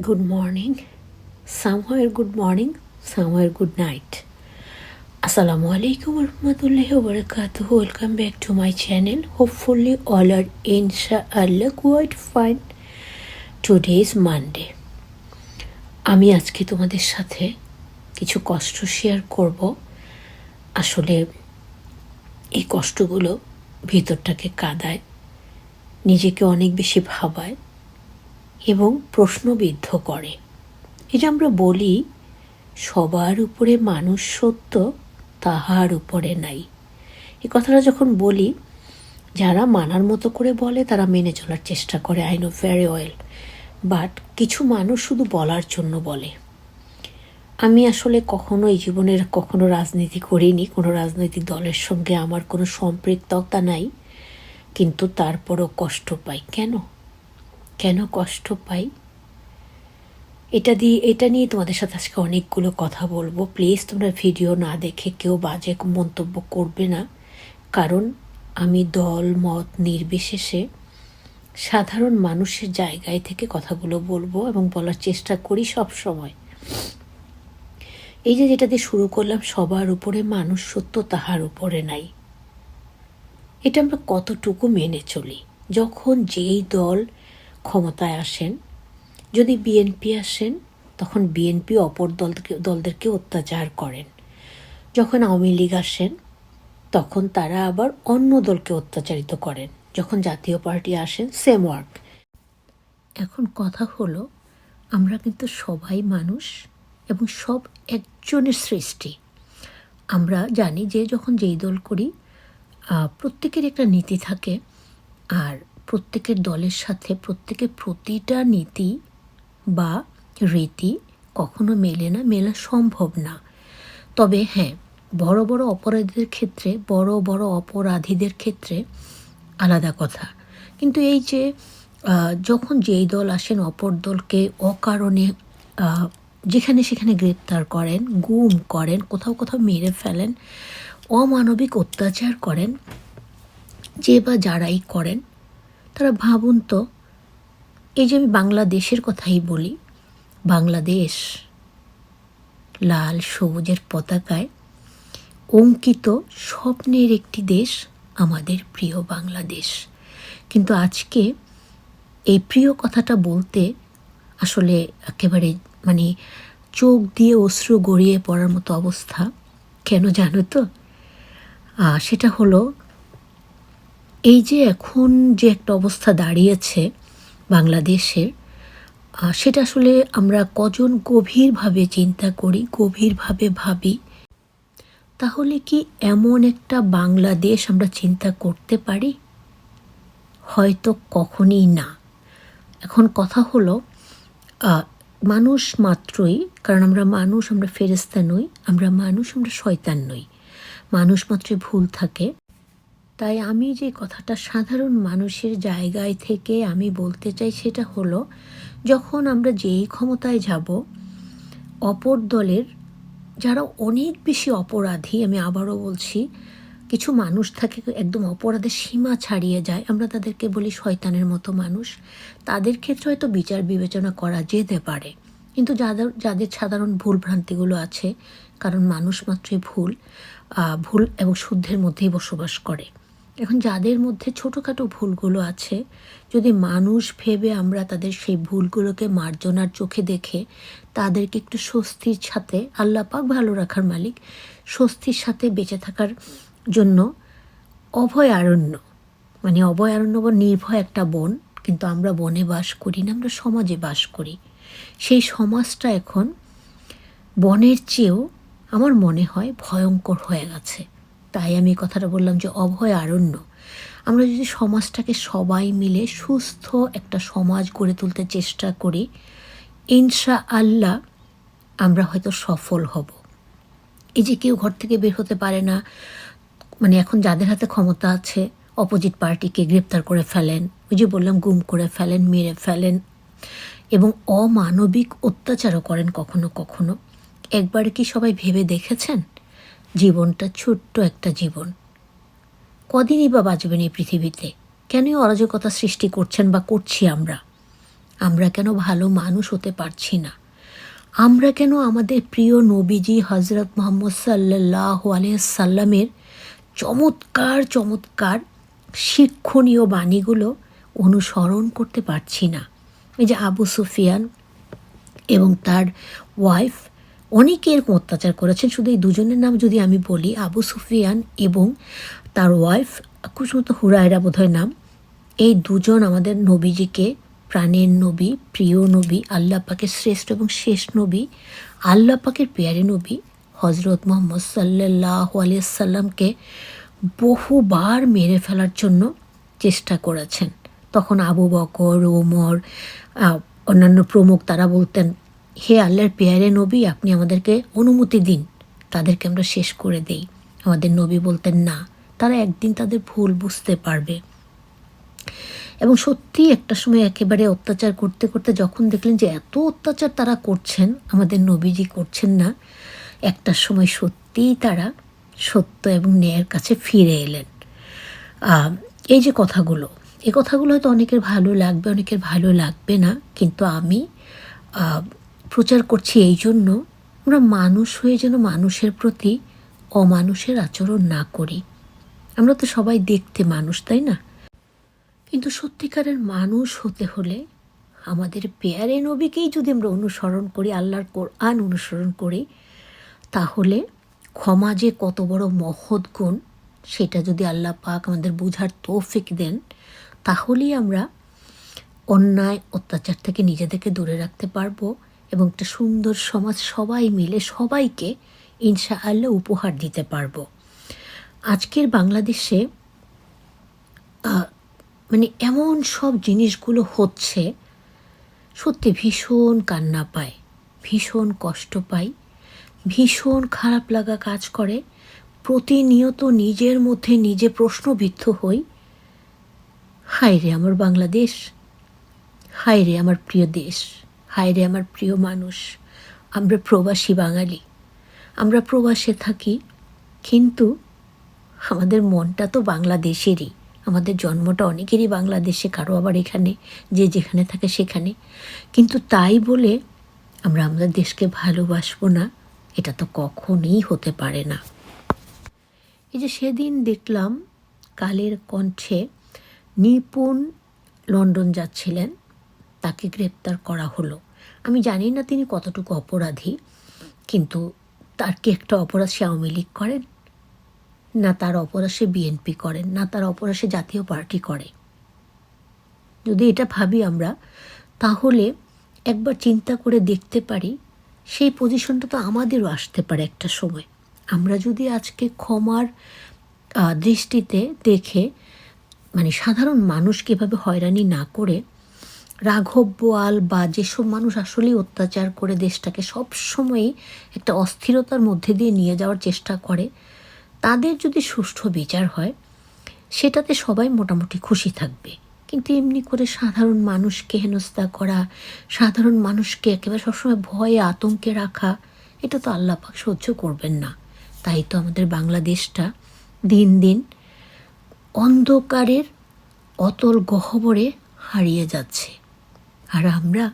good morning, somewhere good morning, somewhere good night. Assalamu alaikum warahmatullahi wabarakatuh. Welcome back to my channel. Hopefully all are inshallah quite fine. Today is Monday. আমি আজকে তোমাদের সাথে কিছু কষ্ট share করব আসলে এই কষ্টগুলো ভিতরটাকে কাদায় নিজেকে অনেক বেশি ভাবায় এবং প্রশ্নবিদ্ধ করে। যে আমরা বলি, সবার উপরে মানুষ সত্য, তাহার উপরে নাই। এই কথাটা যখন বলি, যারা মানার মতো করে বলে, তারা মেনে চলার চেষ্টা করে I know very well but কিছু মানুষ শুধু বলার জন্য বলে। আমি আসলে কখনো এই জীবনের কখনো রাজনীতি করিনি, কোনো রাজনৈতিক দলের সঙ্গে আমার কোনো সম্পৃক্ততা নাই, কিন্তু তারপরও কষ্ট পাই। কেন? কেন কষ্ট পাই? এটা দিয়ে, এটা নিয়ে তোমাদের সাথে আজকে অনেকগুলো কথা বলব। প্লিজ তোমরা ভিডিও না দেখে কেউ বাজে মন্তব্য করবে না। কারণ আমি দল, মত নির্বিশেষে সাধারণ মানুষের জায়গায় থেকে কথাগুলো বলব এবং বলার চেষ্টা করি সব সময়। এই যে যেটা দিয়ে শুরু করলাম, সবার উপরে মানুষ সত্য তাহার উপরে নাই। এটা আমরা কতটুকু মেনে চলি? যখন যেই দল ক্ষমতায় আসেন, যদি বিএনপি আসেন, তখন বিএনপি অপর দলকে, দলদেরকে অত্যাচার করেন। যখন আওয়ামী লীগ আসেন, তখন তারা আবার অন্য দলকে অত্যাচারিত করেন। যখন জাতীয় পার্টি আসেন সেম ওয়ার্ক এখন কথা হলো, আমরা কিন্তু সবাই মানুষ এবং সব একজনের সৃষ্টি। আমরা জানি যে যখন যেই দল করি প্রত্যেকের একটা নীতি থাকে, আর প্রত্যেকের দলের সাথে প্রত্যেকের প্রতিটা নীতি বা রীতি কখনো মেলে না, মেলা সম্ভব না। তবে হ্যাঁ বড় বড় অপরাধীদের ক্ষেত্রে, বড় বড় অপরাধীদের ক্ষেত্রে আলাদা কথা। কিন্তু এই যে যখন যেই দল আসেন, অপর দলকে অকারণে যেখানে সেখানে গ্রেপ্তার করেন, গুম করেন, কোথাও কোথাও মেরে ফেলেন, অমানবিক অত্যাচার করেন, যে বা যারাই করেন তারা ভাবুন তো, এই যে আমি বাংলাদেশের কথাই বলি, বাংলাদেশ লাল সবুজের পতাকায় অঙ্কিত স্বপ্নের একটি দেশ আমাদের প্রিয় বাংলাদেশ। কিন্তু আজকে এই প্রিয় কথাটা বলতে আসলে একেবারে মানে চোখ দিয়ে অশ্রু গড়িয়ে পড়ার মতো অবস্থা, কেন জানো তো? সেটা হলো এই যে এখন যে একটা অবস্থা দাঁড়িয়েছে বাংলাদেশের সেটা আসলে আমরা কজন গভীরভাবে চিন্তা করি, গভীরভাবে ভাবি, তাহলে কি এমন একটা বাংলাদেশ আমরা চিন্তা করতে পারি? হয়তো কখনই না। এখন কথা হলো মানুষ মাত্রই, কারণ আমরা মানুষ, আমরা ফেরেস্তা নই, আমরা মানুষ, আমরা শয়তান নই। মানুষ মাত্রই ভুল থাকে। তাই আমি যে কথাটা সাধারণ মানুষের জায়গায় থেকে আমি বলতে চাই সেটা হলো, যখন আমরা যেই ক্ষমতায় যাব, অপর দলের যারা অনেক বেশি অপরাধী, আমি আবারও বলছি, কিছু মানুষ থাকে একদম অপরাধের সীমা ছাড়িয়ে যায়, আমরা তাদেরকে বলি শয়তানের মতো মানুষ, তাদের ক্ষেত্রে হয়তো বিচার বিবেচনা করা যেতে পারে। কিন্তু যাদের যাদের সাধারণ ভুল ভ্রান্তিগুলো আছে, কারণ মানুষ মাত্রই ভুল ভুল এবং শুদ্ধের মধ্যেই বসবাস করে। এখন যাদের মধ্যে ছোটোখাটো ভুলগুলো আছে, যদি মানুষ ভেবে আমরা তাদের সেই ভুলগুলোকে মার্জনার চোখে দেখে তাদেরকে একটু স্বস্তির সাথে, আল্লাহ পাক ভালো রাখার মালিক, স্বস্তির সাথে বেঁচে থাকার জন্য অভয় আরণ্য মানে অভয় আরণ্য বা নির্ভয় একটা বন, কিন্তু আমরা বনে বাস করি না, আমরা সমাজে বাস করি। সেই সমাজটা এখন বনের চেয়েও, আমার মনে হয় ভয়ঙ্কর হয়ে গেছে। তাই আমি কথাটা বললাম যে অভয় আরণ্য। আমরা যদি সমাজটাকে সবাই মিলে সুস্থ একটা সমাজ গড়ে তুলতে চেষ্টা করি ইনশা আল্লাহ আমরা হয়তো সফল হব। এই যে কেউ ঘর থেকে বের হতে পারে না মানে এখন যাদের হাতে ক্ষমতা আছে, অপোজিট পার্টিকে গ্রেপ্তার করে ফেলেন, ওই যে বললাম গুম করে ফেলেন, মেরে ফেলেন, এবং অমানবিক অত্যাচারও করেন কখনো কখনো। একবার কি সবাই ভেবে দেখেছেন? জীবনটা ছোট্ট একটা জীবন। কদিনই বা বাঁচবেন এই পৃথিবীতে? কেনই অরাজকতা সৃষ্টি করছেন বা করছি আমরা? আমরা কেন ভালো মানুষ হতে পারছি না? আমরা কেন আমাদের প্রিয় নবীজি হজরত মোহাম্মদ সাল্লাহ সাল্লামের চমৎকার চমৎকার শিক্ষণীয় বাণীগুলো অনুসরণ করতে পারছি না? এই যে আবু সুফিয়ান এবং তার ওয়াইফ অনেকে এরকম অত্যাচার করেছেন। শুধু এই দুজনের নাম যদি আমি বলি, আবু সুফিয়ান এবং তার ওয়াইফ খুব হুরায়রা বোধহয় নাম। এই দুজন আমাদের নবীজিকে, প্রাণের নবী, প্রিয় নবী, আল্লাহ পাকের শ্রেষ্ঠ এবং শেষ নবী, আল্লাহ পাকের পেয়ারে নবী হজরত মোহাম্মদ সাল্লাহ আলিয়াল্লামকে বহুবার মেরে ফেলার জন্য চেষ্টা করেছেন। তখন আবু বকর, ওমর অন্যান্য প্রমুখ তারা বলতেন হে আল্লাহর পেয়ারে নবী, আপনি আমাদেরকে অনুমতি দিন। তাদেরকে আমরা শেষ করে দেই। আমাদের নবী বলতেন, না, তারা একদিন তাদের ভুল বুঝতে পারবে। এবং সত্যি একটা সময় একেবারে অত্যাচার করতে করতে যখন দেখলেন যে এত অত্যাচার তারা করছেন, আমাদের নবীজি করছেন না, একটা সময় সত্যিই তারা সত্য এবং ন্যায়ের কাছে ফিরে এলেন। এই যে কথাগুলো, এই কথাগুলো হয়তো অনেকের ভালো লাগবে, অনেকের ভালো লাগবে না, কিন্তু আমি প্রচার করছি এই জন্য আমরা মানুষ হয়ে যেন মানুষের প্রতি অমানুষের আচরণ না করি। আমরা তো সবাই দেখতে মানুষ, তাই না? কিন্তু সত্যিকারের মানুষ হতে হলে আমাদের পেয়ারে নবীকেই যদি আমরা অনুসরণ করি, আল্লাহর কোরআন অনুসরণ করি, তাহলে ক্ষমা যে কত বড় মহৎ গুণ, সেটা যদি আল্লাহ পাক আমাদের বোঝার তৌফিক দেন, তাহলেই আমরা অন্যায়, অত্যাচার থেকে নিজেদেরকে দূরে রাখতে পারব। এবং একটা সুন্দর সমাজ সবাই মিলে, সবাইকে ইনশা আল্লাহ উপহার দিতে পারব। আজকের বাংলাদেশে মানে এমন সব জিনিসগুলো হচ্ছে, সত্যি ভীষণ কান্না পায়, ভীষণ কষ্ট পাই ভীষণ খারাপ লাগা কাজ করে, প্রতিনিয়ত নিজের মধ্যে নিজে প্রশ্নবিদ্ধ হই হায় রে আমার বাংলাদেশ হায় রে আমার প্রিয় দেশ। হায় রে আমার প্রিয় মানুষ, আমরা প্রবাসী বাঙালি। আমরা প্রবাসে থাকি, কিন্তু আমাদের মনটা তো বাংলাদেশেরই। আমাদের জন্মটা অনেকেরই বাংলাদেশে, কারও আবার এখানে, যে যেখানে থাকে সেখানে। কিন্তু তাই বলে আমরা আমাদের দেশকে ভালোবাসবো না, এটা তো কখনোই হতে পারে না। এই যে সেদিন দেখলাম কালের কণ্ঠে নিপুণ লন্ডন যাচ্ছিলেন। তাকে গ্রেপ্তার করা হলো। আমি জানি না তিনি কতটুকু অপরাধী, কিন্তু তার কি একটা অপরাধ সে আওয়ামী লীগ করেন? না তার অপরাধ সে বিএনপি করেন, না তার অপরাধ সে জাতীয় পার্টি করে। যদি এটা ভাবি আমরা, তাহলে একবার চিন্তা করে দেখতে পারি, সেই পজিশনটা তো আমাদেরও আসতে পারে একটা সময়। আমরা যদি আজকে ক্ষমার দৃষ্টিতে দেখে মানে সাধারণ মানুষ কীভাবে হয়রানি না করে রাঘব বোয়াল বা যেসব মানুষ আসলেই অত্যাচার করে দেশটাকে সব সময়ই একটা অস্থিরতার মধ্যে দিয়ে নিয়ে যাওয়ার চেষ্টা করে, তাদের যদি সুষ্ঠু বিচার হয়, সেটাতে সবাই মোটামুটি খুশি থাকবে। কিন্তু এমনি করে সাধারণ মানুষকে হেনস্থা করা, সাধারণ মানুষকে একেবারে সবসময় ভয়ে আতঙ্কে রাখা, এটা তো আল্লাহ পাক সহ্য করবেন না। তাই তো আমাদের বাংলাদেশটা দিন দিন অন্ধকারের অতল গহ্বরে হারিয়ে যাচ্ছে। আর আমরা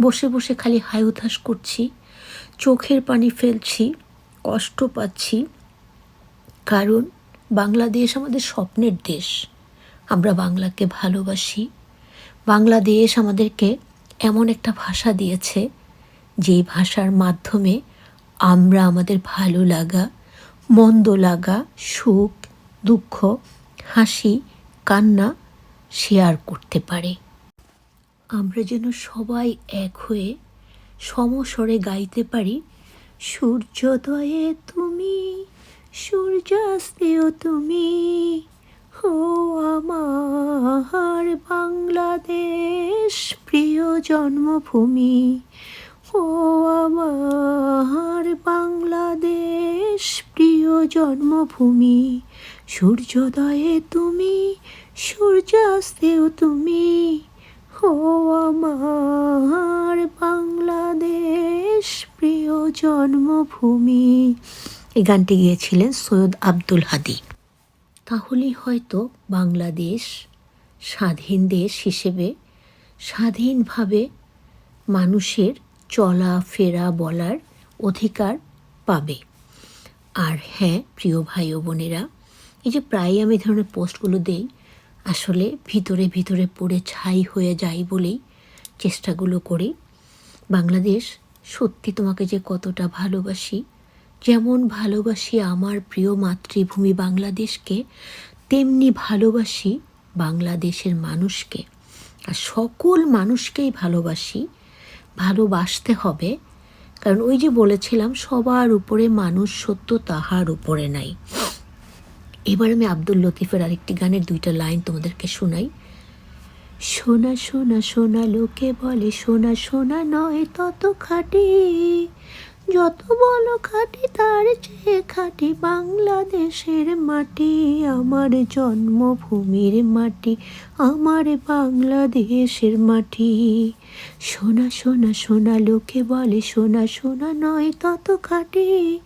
বসে বসে খালি হাই উতাস করছি, চোখের পানি ফেলছি, কষ্ট পাচ্ছি। কারণ বাংলাদেশ আমাদের স্বপ্নের দেশ। আমরা বাংলাকে ভালোবাসি। বাংলাদেশ আমাদেরকে এমন একটা ভাষা দিয়েছে, যেই ভাষার মাধ্যমে আমরা আমাদের ভালো লাগা, মন্দ লাগা, সুখ, দুঃখ, হাসি, কান্না শেয়ার করতে পারি। আমরা যেন সবাই এক হয়ে সমস্বরে গাইতে পারি, সূর্যোদয়ে তুমি, সূর্যাস্তেও তুমি, ও আমার বাংলাদেশ প্রিয় জন্মভূমি, ও আমার বাংলাদেশ প্রিয় জন্মভূমি, সূর্যোদয়ে তুমি, সূর্যাস্তেও তুমি ও আমার বাংলাদেশ প্রিয় জন্মভূমি। এই গানটি গিয়েছিলেন সৈয়দ আব্দুল হাদি। তাহলেই হয়তো বাংলাদেশ স্বাধীন দেশ হিসেবে স্বাধীনভাবে মানুষের চলা ফেরা বলার অধিকার পাবে। আর হ্যাঁ প্রিয় ভাই ও বোনেরা, এই যে প্রায়ই আমি ধরনের পোস্টগুলো দেই আসলে ভিতরে ভিতরে পড়ে ছাই হয়ে যাই বলেই চেষ্টাগুলো করি। বাংলাদেশ, সত্যি তোমাকে যে কতটা ভালোবাসি, যেমন ভালোবাসি আমার প্রিয় মাতৃভূমি বাংলাদেশকে, তেমনি ভালোবাসি বাংলাদেশের মানুষকে। আর সকল মানুষকেই ভালোবাসি, ভালোবাসতে হবে, কারণ ওই যে বলেছিলাম, সবার উপরে মানুষ সত্য তাহার উপরে নাই। এবার আমি আব্দুল লতিফের আরেকটি গানের দুইটা লাইন তোমাদেরকে শোনাই। সোনা সোনা সোনা লোকে বলে সোনা সোনা নয় তত খাটি। যত বলো খাটি, তার চেয়ে খাটি বাংলাদেশের মাটি। আমার জন্মভূমির মাটি, আমার বাংলাদেশের মাটি। সোনা সোনা সোনা লোকে বলে সোনা সোনা নয় তত খাটি।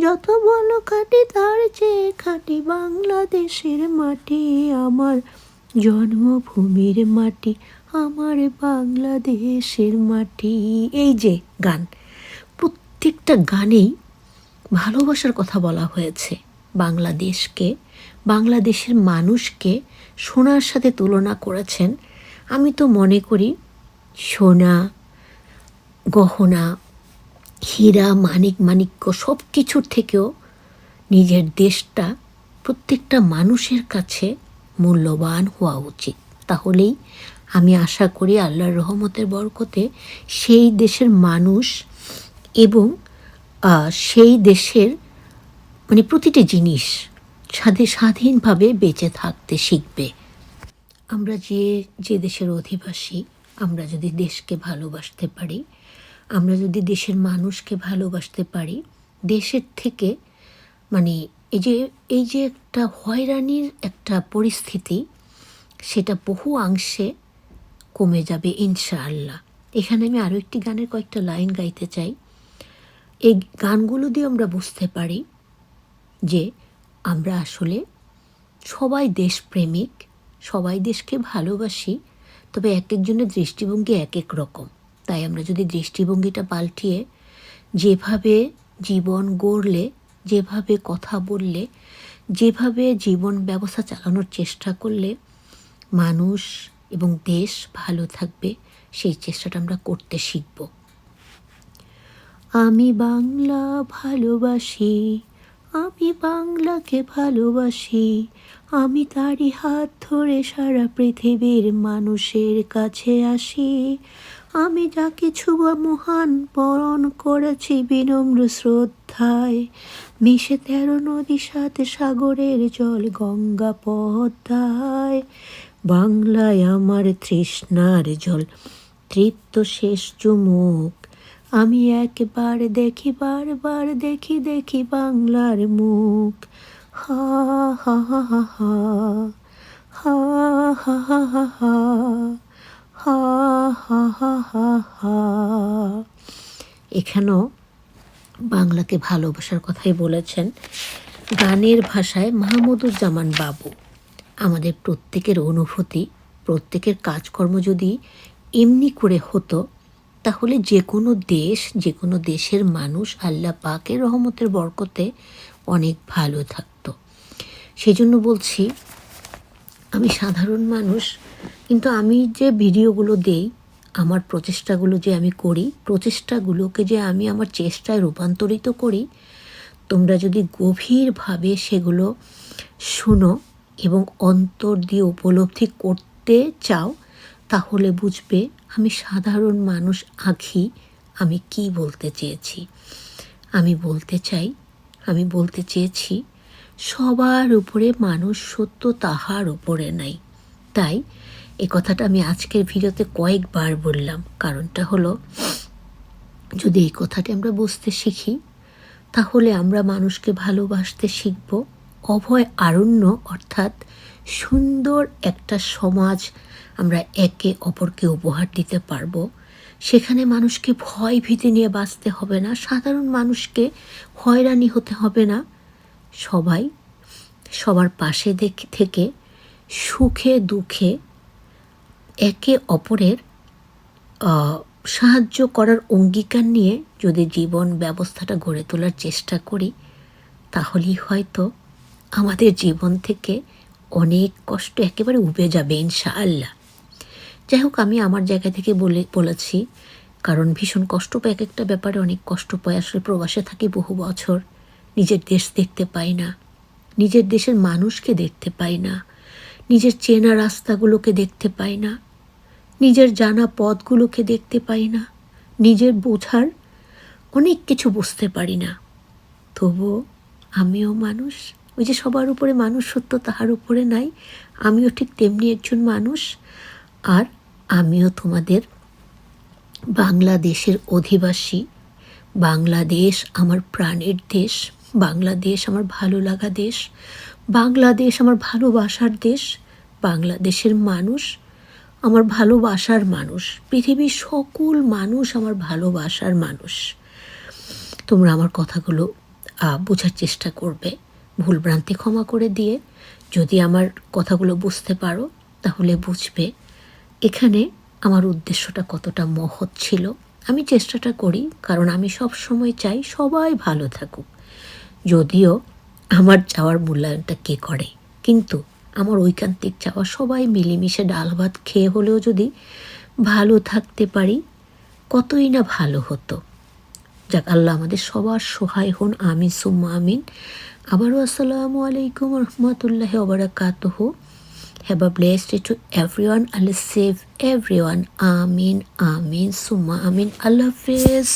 যত বলো খাটি, তার চেয়ে খাটি বাংলাদেশের মাটি আমার। জন্মভূমির মাটি আমার বাংলাদেশের মাটি। এই যে গান। প্রত্যেকটা গানেই ভালোবাসার কথা বলা হয়েছে বাংলাদেশকে, বাংলাদেশের মানুষকে সোনার সাথে তুলনা করেছেন। আমি তো মনে করি সোনা, গহনা হীরা মানিক মানিক্য সব কিছুর থেকেও নিজের দেশটা প্রত্যেকটা মানুষের কাছে মূল্যবান হওয়া উচিত। তাহলেই আমি আশা করি আল্লাহর রহমতের বরকতে সেই দেশের মানুষ এবং সেই দেশের মানে প্রতিটি জিনিস স্বাধীন স্বাধীনভাবে বেঁচে থাকতে শিখবে। আমরা যে যে দেশের অধিবাসী, আমরা যদি দেশকে ভালোবাসতে পারি আমরা যদি দেশের মানুষকে ভালোবাসতে পারি, দেশের থেকে মানে এই যে এই যে একটা হয়রানির একটা পরিস্থিতি, সেটা বহু অংশে কমে যাবে ইনশাআল্লাহ। এখানে আমি আরও একটি গানের কয়েকটা লাইন গাইতে চাই। এই গানগুলো দিয়ে আমরা বুঝতে পারি যে আমরা আসলে সবাই দেশপ্রেমিক, সবাই দেশকে ভালোবাসি, তবে এক একজনের দৃষ্টিভঙ্গি এক এক রকম। তাই আমরা যদি দৃষ্টিভঙ্গিটা পাল্টিয়ে যেভাবে জীবন গড়লে, যেভাবে কথা বললে, যেভাবে জীবন ব্যবস্থা চালানোর চেষ্টা করলে মানুষ এবং দেশ ভালো থাকবে, সেই চেষ্টাটা আমরা করতে শিখব। আমি বাংলা ভালোবাসি, আমি বাংলাকে ভালোবাসি, আমি তারই হাত ধরে সারা পৃথিবীর মানুষের কাছে আসি। আমি যা কিছু মহান বরণ করেছি বিনম্র শ্রদ্ধায় মিশে তেরো নদী সাথে সাগরের জল গঙ্গা পদ্মায় বাংলায় আমার তৃষ্ণার জল তৃপ্ত শেষ চুমুক আমি একবার দেখি বারবার দেখি দেখি বাংলার মুখ হা হা হা হা হা হা হা হা হা হা হা হা হা হা। এখানেও বাংলাকে ভালোবাসার কথাই বলেছেন গানের ভাষায় মাহমুদুজ্জামান বাবু। আমাদের প্রত্যেকের অনুভূতি, প্রত্যেকের কাজকর্ম যদি এমনি করে হতো, তাহলে যে কোনো দেশ, যে কোনো দেশের মানুষ আল্লাহ পাকের রহমতের বরকতে অনেক ভালো থাকতো। সেই জন্য বলছি, আমি সাধারণ মানুষ কিন্তু আমি যে ভিডিওগুলো দেই, আমার প্রচেষ্টাগুলো যে আমি করি, প্রচেষ্টাগুলোকে যে আমি আমার চেষ্টায় রূপান্তরিত করি, তোমরা যদি গভীরভাবে সেগুলো শুনো এবং অন্তর দিয়ে উপলব্ধি করতে চাও, তাহলে বুঝবে আমি সাধারণ মানুষ আঁখি, আমি কি বলতে চেয়েছি। আমি বলতে চাই, আমি বলতে চেয়েছি, সবার উপরে মানুষ সত্য তাহার উপরে নাই। তাই এ কথাটা আমি আজকের ভিডিওতে কয়েকবার বললাম। কারণটা হলো, যদি এই কথাটি আমরা বুঝতে শিখি, তাহলে আমরা মানুষকে ভালোবাসতে শিখব। অভয় আরণ্য অর্থাৎ সুন্দর একটা সমাজ আমরা একে অপরকে উপহার দিতে পারব। সেখানে মানুষকে ভয় ভীতি নিয়ে বাঁচতে হবে না, সাধারণ মানুষকে হয়রানি হতে হবে না। সবাই সবার পাশে দেখ, থেকে সুখে, দুঃখে একে অপরের সাহায্য করার অঙ্গীকার নিয়ে যদি জীবন ব্যবস্থাটা গড়ে তোলার চেষ্টা করি, তাহলেই হয়তো আমাদের জীবন থেকে অনেক কষ্ট একেবারে উবে যাবে, ইনশাআল্লাহ। যাই হোক, আমি আমার জায়গা থেকে বলে, বলেছি, কারণ ভীষণ কষ্ট পায় এক একটা ব্যাপারে অনেক কষ্ট পায় আসলে প্রবাসে থাকি বহু বছর, নিজের দেশ দেখতে পাই না, নিজের দেশের মানুষকে দেখতে পাই না, নিজের চেনা রাস্তাগুলোকে দেখতে পাই না নিজের জানা পথগুলোকে দেখতে পাই না, নিজের বোঝার অনেক কিছু বুঝতে পারি না। তবুও আমিও মানুষ, ওই যে সবার উপরে মানুষ সত্য তাহার উপরে নাই, আমিও ঠিক তেমনি একজন মানুষ, আর আমিও তোমাদের বাংলাদেশের অধিবাসী। বাংলাদেশ আমার প্রাণের দেশ, বাংলাদেশ আমার ভালো লাগা দেশ, বাংলাদেশ আমার ভালোবাসার দেশ, বাংলাদেশের মানুষ আমার ভালোবাসার মানুষ। পৃথিবীর সকল মানুষ আমার ভালোবাসার মানুষ। তোমরা আমার কথাগুলো বোঝার চেষ্টা করবে। ভুলভ্রান্তি ক্ষমা করে দিয়ে। যদি আমার কথাগুলো বুঝতে পারো, তাহলে বুঝবে এখানে আমার উদ্দেশ্যটা কতটা মহৎ ছিল। আমি চেষ্টাটা করি, কারণ আমি সব সময় চাই সবাই ভালো থাকুক। যদিও আমার চাওয়ার মূল্যায়নটা কে করে। কিন্তু আমার ঐকান্তিক চাওয়া সবাই মিলেমিশে ডাল ভাত খেয়ে হলেও যদি ভালো থাকতে পারি, কতই না ভালো হতো। যাক, আল্লাহ আমাদের সবার সহায় হন, আমিন, সুম্মা আমিন। আবারও আসসালামু আলাইকুম রহমতুল্লাহ ওবরাকাতহ। Have a blessed to everyone Allah save everyone আমিন আমিন সুম্মা আমিন। আল্লাহ হাফিজ।